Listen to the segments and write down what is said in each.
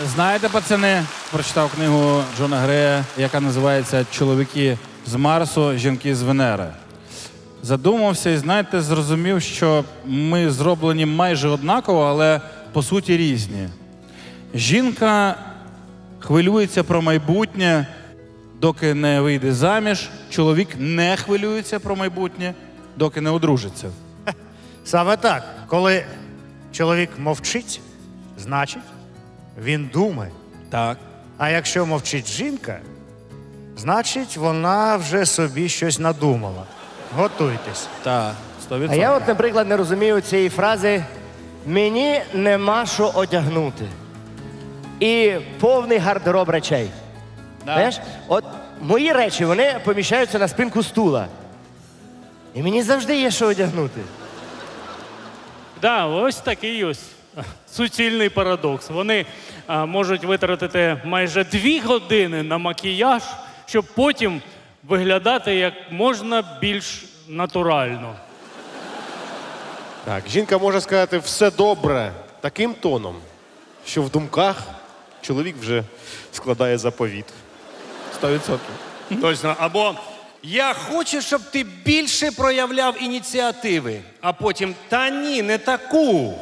Знаєте, пацани, прочитав книгу Джона Грея, яка називається Чоловіки з Марсу, жінки з Венери. Задумався і знаєте, зрозумів, що ми зроблені майже однаково, але по суті різні. Жінка хвилюється про майбутнє, доки не вийде заміж. Чоловік не хвилюється про майбутнє, доки не одружиться. Саме так, коли чоловік мовчить, значить він думає. Так. А якщо мовчить жінка, значить вона вже собі щось надумала. Готуйтесь. Так, 100%. А я от, наприклад, не розумію цієї фрази мені нема що одягнути. І повний гардероб речей. Да. Знаєш, от мої речі вони поміщаються на спинку стула. І мені завжди є що одягнути. Да, ось такий ось суцільний парадокс. Вони а, можуть витратити майже дві години на макіяж, щоб потім виглядати як можна більш натурально. Так, жінка може сказати все добре таким тоном, що в думках чоловік вже складає заповіт. 100%. Точно. Або я хочу, щоб ти більше проявляв ініціативи, а потім та ні, не таку.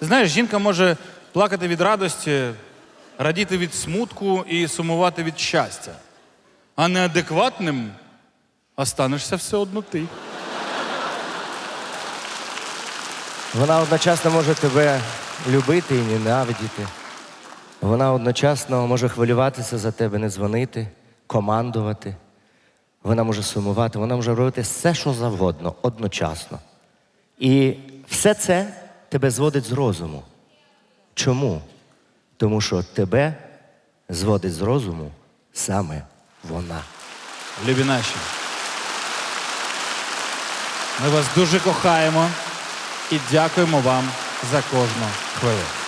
Знаєш, жінка може плакати від радості, радіти від смутку і сумувати від щастя. А неадекватним останешся все одно ти. Вона одночасно може тебе любити і ненавидіти. Вона одночасно може хвилюватися за тебе, не дзвонити, командувати. Вона може сумувати, вона може робити все, що завгодно, одночасно. І все це тебе зводить з розуму. Чому? Тому що тебе зводить з розуму саме вона. Любі наші. Ми вас дуже кохаємо і дякуємо вам за кожну хвилину.